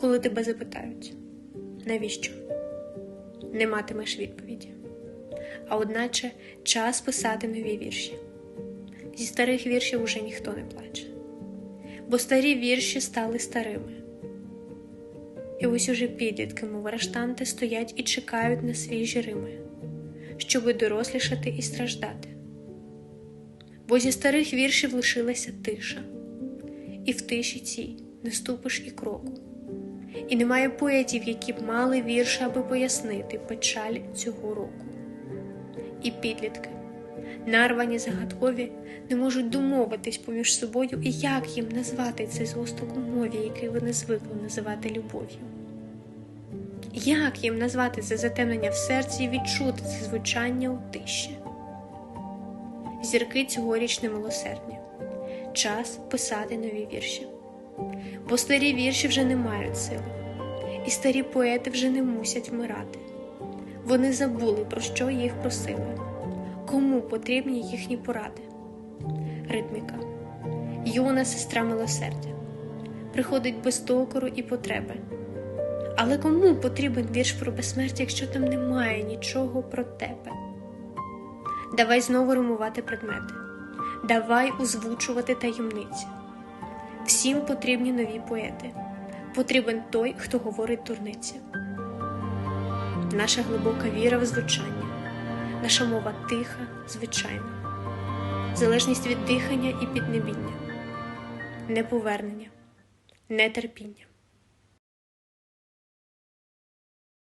коли тебе запитають, навіщо? Не матимеш відповіді. А одначе час писати нові вірші. Зі старих віршів уже ніхто не плаче, бо старі вірші стали старими. І ось уже підлітки, мов арештанти, стоять і чекають на свіжі рими, щоби дорослішати і страждати. Бо зі старих віршів лишилася тиша, і в тиші цій не ступиш і кроку. І немає поетів, які б мали вірші, аби пояснити печаль цього року. І підлітки, нарвані загадкові, не можуть домовитись поміж собою, і як їм назвати цей згусток у мові, який вони звикли називати любов'ю. Як їм назвати це затемнення в серці і відчути це звучання у тиші? Зірки цьогоріч немилосердні. Час писати нові вірші. Бо старі вірші вже не мають сили, і старі поети вже не мусять вмирати. Вони забули, про що їх просили, кому потрібні їхні поради. Ритміка, юна сестра милосердя, приходить без докору і потреби. Але кому потрібен вірш про безсмертя, якщо там немає нічого про тебе? Давай знову римувати предмети, давай озвучувати таємниці. Всім потрібні нові поети. Потрібен той, хто говорить дурниці. Наша глибока віра в звучання, наша мова тиха, звичайна, залежність від дихання і піднебіння, неповернення, нетерпіння.